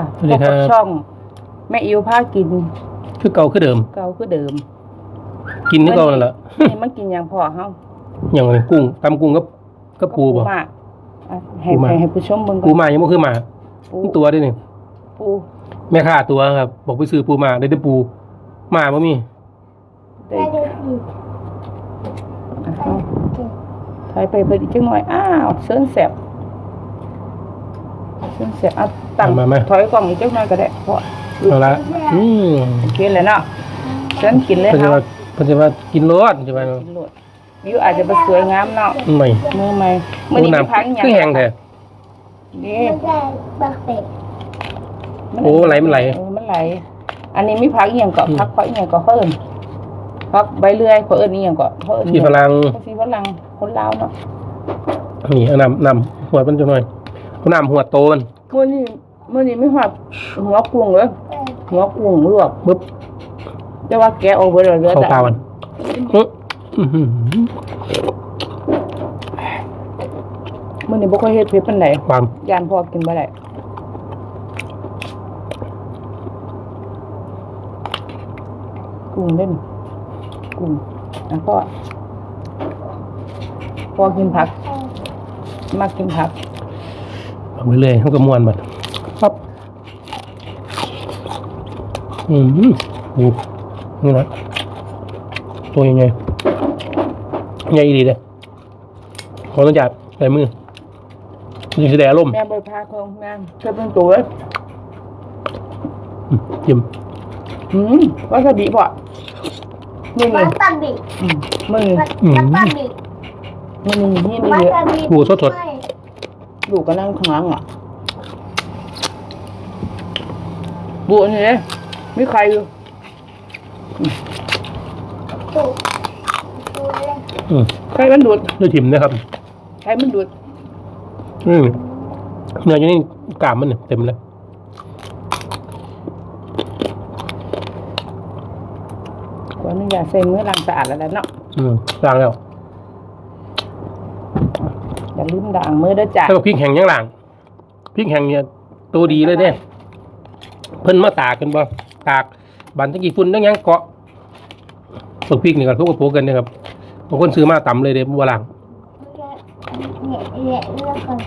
ค่ะสวัสดีครับพบกับช่อง แม่อิวพากินคือเก่าคือเดิม เก่าคือเดิมกินคือเก่านั่นแหละนี่มันกินอย่างพอเฮาอย่างไรกุ้งตำกุ้งกับกับปูบ่ มากอะให้ปูมากให้ให้ผู้ชมเบิ่งปูมายังบ่คือหมาปูนี่ตัวเด้นี่ปูแม่ค้าตัวครับ บอกไปซื้อปูมาได้แต่ปูหมาบ่มีได้อะเอาถอยไปเพิ่นอีกจังหน่อยอ้าวเชิญแสบ เชิญแสบเอาตั้งมามา ถอยกล่องอีกจังหน่อยก็ได้เพราะเอาละอืมกินเลยเนาะเชิญกินเลยเพิ่นคจะรับว่าเพิ่นจะว่ากินรสใช่ไหมกินโลดวิวอาจจะบ่สวยงามเนาะไม่มือใหม่มื้ปูอนี้มีน้ำพักอีหยังคือแห้งแท้ นี่ไม่ได้บักเป็ดโอ้ไหลมันไหล เออมันไหล อันนี้มีผักอีหยังก็อืมผักเพราะอีหยังก็เพิ่นผักใบเลื่อยเขาเอิ้นอีหยังก็เขาเอิ้นที่ฝรั่งผักชีฝรั่งคนลาวเนาะนี่เอาน้ำน้ำหัวมันจะหน่อย เอาน้ำหัวโตมันมื้อนี้มื้อนี้มีหัวหัวกุ้งเลยหัวกุ้งลวกปึ๊บแต่ว่าแกะออกเบิดแล้วเหลือเข้าแต่ปากมันอื้ออื้อหือมื้อนี้บ่ค่อยเฮ็ดเผ็ดปานใดความย่านพอกินบ่ได้กุ้งเล่นกุ้งอะพ่อพอกินผักมักกินผัก เอาไปเลยเขาก็ม้วนบัดปั๊บอืมโอ้นี่นะตัวยังไงใหญ่ดีเลยขอต้องจับใส่มือยิงแสดงอารมณ์แม่บริพาของงานเธอเป็นตัวเลยอืมจิ้มอืมวาซาบิพอนี่วันี่ตตาบิอืมมึงวัตตาบินี่นี่นี่นี่วัตเยอะตาบิปูสด ลูกก็นั่งข้างหลังอะบุอันนี้เลยมีใครอยู่ตุตุเลยอืมใครมันดูดด้วยจิ้มนะครับใครมันดูดอืมเนื้ออยู่นี่กล้ามมันเนี่ยเต็มเลยขออนุญาตใส่มือล้างสะอาดแล้วนะเนาะอืมล้างแล้ว อย่าลืมด่างมือเด้อจ้ะถ้าว่าพริกแห้งยังหล้างพริกแห้งเนี่ยตัวดีเลยเนี่ยเพิ่นมาตากกันบ่ตากบันตะกี้ฝุ่นตั้งยังเกาะพวกพริกนี่ก็ทุกกระโปงกันนะครับบางคนซื้อมาต่ำเลยเด้บ่ล้างเนี่ยเนี่ยเลือกก่อน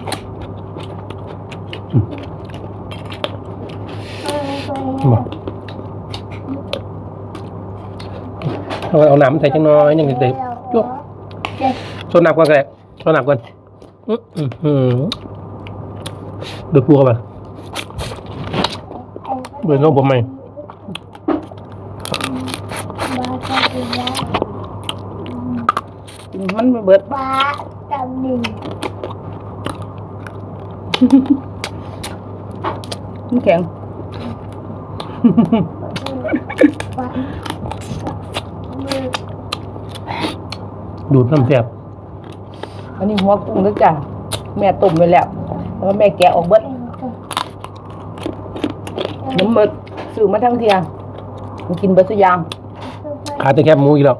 บ่เอาเอาน้ำใส่จังน้อยยังเด็กๆจุ๊บชนหนักก่อนก็ได้ชนหนักก่อน ดูปูเข้าไปเบิ่งน้องผมไหมมันเบิดบาตาบิมันแข็งดูดน้ำแซ่บ อันนี้หัวกุ้งเด้อจ้ะแม่ต้มไว้แล้วแล้วแม่แกะออกเบิดน้ำหมึกซื้อมาทั้งเทียมันกินเบิดสุอยางขาดแต่แคบหมูอีกแล้ว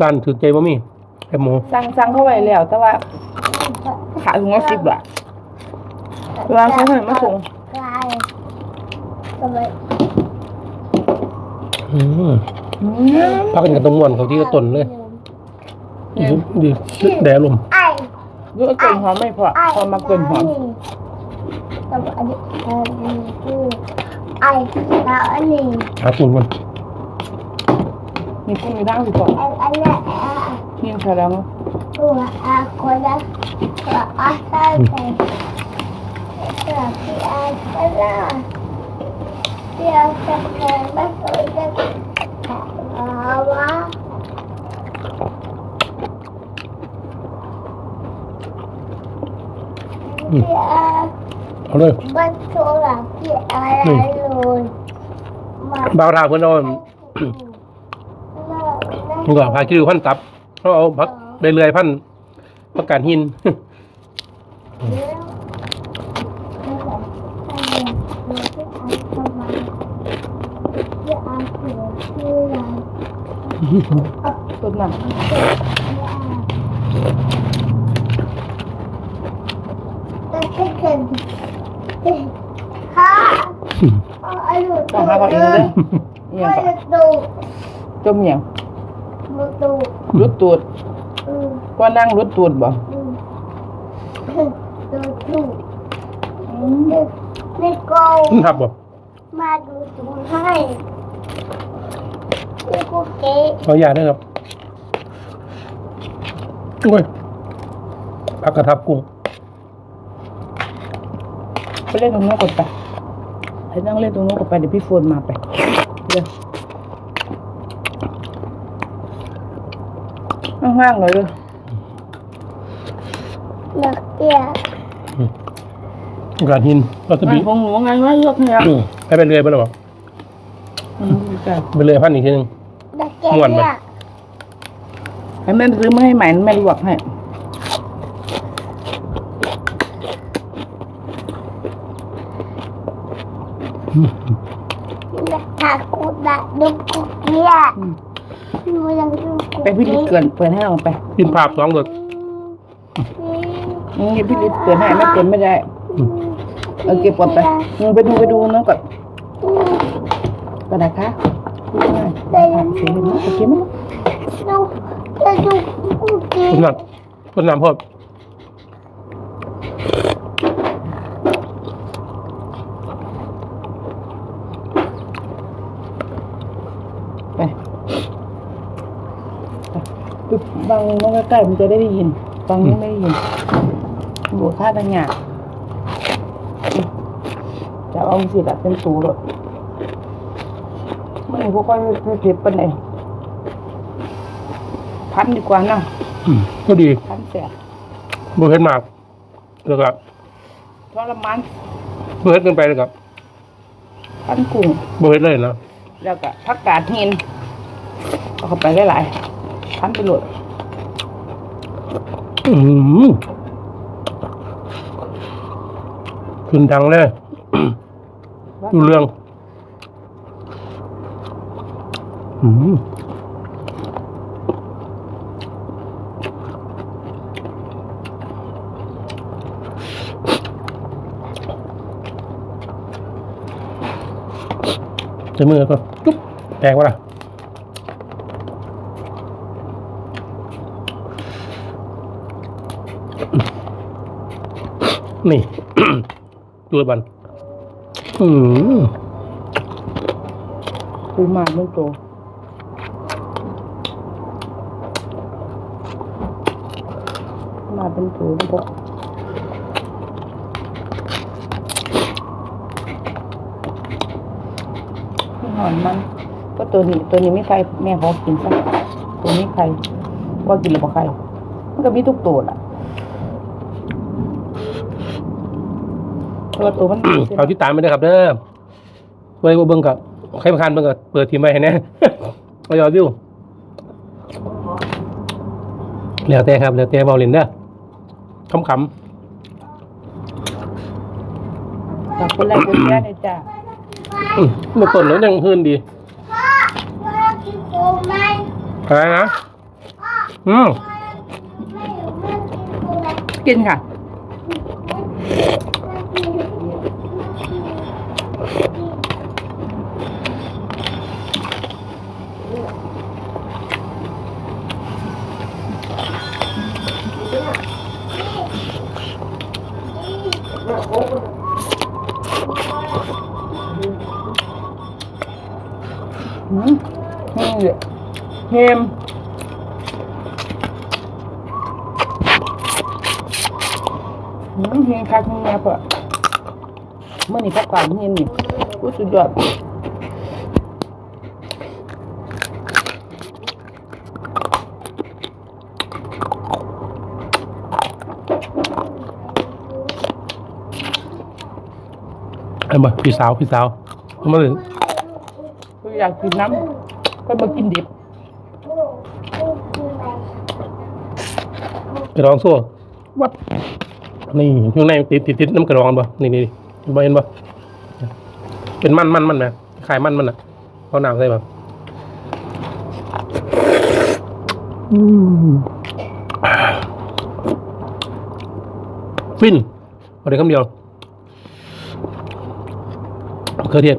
ร้านถือใจบ่มีแคบหมูสั่งสั่งเข้าไว้แล้ว แต่ว่าขายถุงละสิบบาทเวลาใช้เงินมาส่งกลายก็เลยอืมอืมพักกันกับตรงม่วนเขาที่ก็ต้นเลย ดีดีแดดลมไอ้ดูเอากลิ่นหอมไม่พอไอ้พอมากลิ่นหอมแต่ว่าอันนี้อันนี้คือไอ้แล้วอันนี้หาคุณมันมีกุ้งมีด่างอยู่ก่อนอันอันนี้อะนี่ใช่แล้วมั้งตัวอาคนละตัวอาใส่ใส่ตัวพี่อาก็ละพี่อาจะแข่งไม่เคยจะแข่งเอาวะ อืม พี่อา เอาเลยไม่โชว์หลังพี่อาอะไรเลยมาบ่าวทาเพิ่นเอานี่ก็พาคิวพันตับเขาเอาพักไปเรื่อยพันประกาศหินต้นน่ะก็เกิน ค่ะอืมอายุต้องหาเขาเองเลยเอียงอาก็ยุตูจมเอียงมุตูรุดตูดอืมก็นั่งรุดตูดบ่อืมตูตูนี่โกมันทับบ่มาดูตูให้นี่กูเก๋ขออนุญาตนะครับโอ้ยผักกระทับกุ้ง ไปเล่นตรงโน้นก่อนไปให้นั่งเล่นตรงโน้นก่อนไปเดี๋ยวพี่โฟนมาไปเดี๋ยวห้างๆเลยเลยนักเกียร์การหินวัตงาบินของหนูงานว่าเลือกเนี่ยอืมให้ไปเรื่อยไปแล้วบ่อืมจ้ะไปเรื่อยพันอีกทีหนึงนักเกียม่วนไหมร์ให้แม่ซื้อมาให้ใหม่แม่ลวกให้ นั กตากูดักดูกูเกียร์อืม หนูยังดูกูไปพี่ลิศเกินเปิดให้เราไปกินภาพสองรสอืมพี่ลิศเปิดให้แม่เปิดไม่ได้เออเก็บก่อนไปอืมไปดูไปดูน้องก่อนก็ได้ค่ะได้เสียงเลยนะโอเคไหมดูจะดูกูเกียคนร์นั้นคนนั้นพบ ไปบางมันใกล้ๆมันจะได้ได้ยินบางนี้ไม่ได้ยินบัวค่าต่างหากจะเอาสิแบบเป็นตูเลยไม่พวกค่อยไม่เผ็ดปานไหนพันดีกว่านะอืมก็ดีพันแสบบ่เฮ็ดมากแล้วก็ทรมานบ่เฮ็ดเกินไปแล้วก็พันกุ้งบ่เฮ็ดเลยนะแล้วก็ผักกาดหินเอาเข้าไปหลายๆพันไปโหลดอืม ขึ้นดังเลยดูเรื่องอืมใช้มือก็จุ๊บแตกวะล่ะ นี่ตัวบันอืมปูมาเรื่องโตมาเป็นตัวเป็นพวกไม่หอนมันก็ตัวนี้ตัวนี้ไม่ใครแม่ขอกินซะตัวนี้ใครว่ากินหรือเปล่าใครมันก็มีทุกตัวแหละ ตัวตัวมันเอาที่ตามไปเลยครับเด้อไว้บ่เบิ่งกับใครมาคันเบิ่งกับเปิดทีมไว้ให้แน่เอายอดวิวแล้วแต่ครับแล้วแต่เบาเล่นเด้อขำขอบคุณแรงคุณแม่เลยจ้าๆอืมเมื่อต้นแล้วยังพื้นดีพ่อพ่อกินโคไหมอะไรนะอืมไม่อยู่ไม่กินโคไหมกินค่ะอืม นี่เฮมอืมเฮมคักนี่แม่เปะเมื่อนี้พักก่อนเฮมนี่ อู้สุดยอดไอ้บ่พี่สาวพี่สาวเอามาเลยกูอยากกินน้ำก็มากินดิบกระรองโซ่วับนี่ช่วงในติดติดติดน้ำกระรองบ่นี่นี่นี่บ่เห็นบ่ เป็นมันมันมันไหมขายมันมันอะเอาหน้ำใส่บ่อืมฟินพอได้คำเดียวเครือเทศ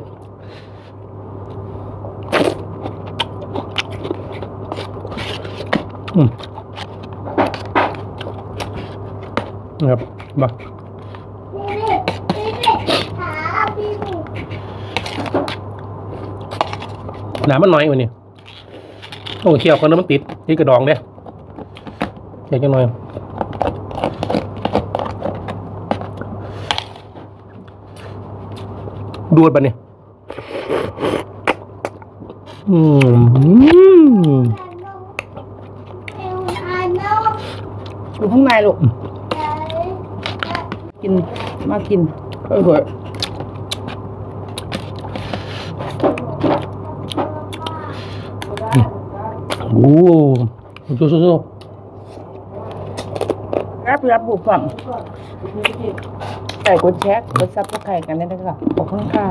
อืมครับมา พี่พี่พี่ขาพี่พี่ หนามันน้อยวันนี้โอ้เคี่ยวกันแล้วมันติดติดกระดองเด้เคี่ยวจังหน่อยดูดปะเนี่ยอืมเอวอาโน่อยู่ข้างในลูกใจกินมากินเออ เฮ้ยโอ้สู้สู้สู้รับรับบุกฝั่งใส่กดแชร์กดซับสไครต์กันได้ด้วยค่ะขอบคุณค่ะ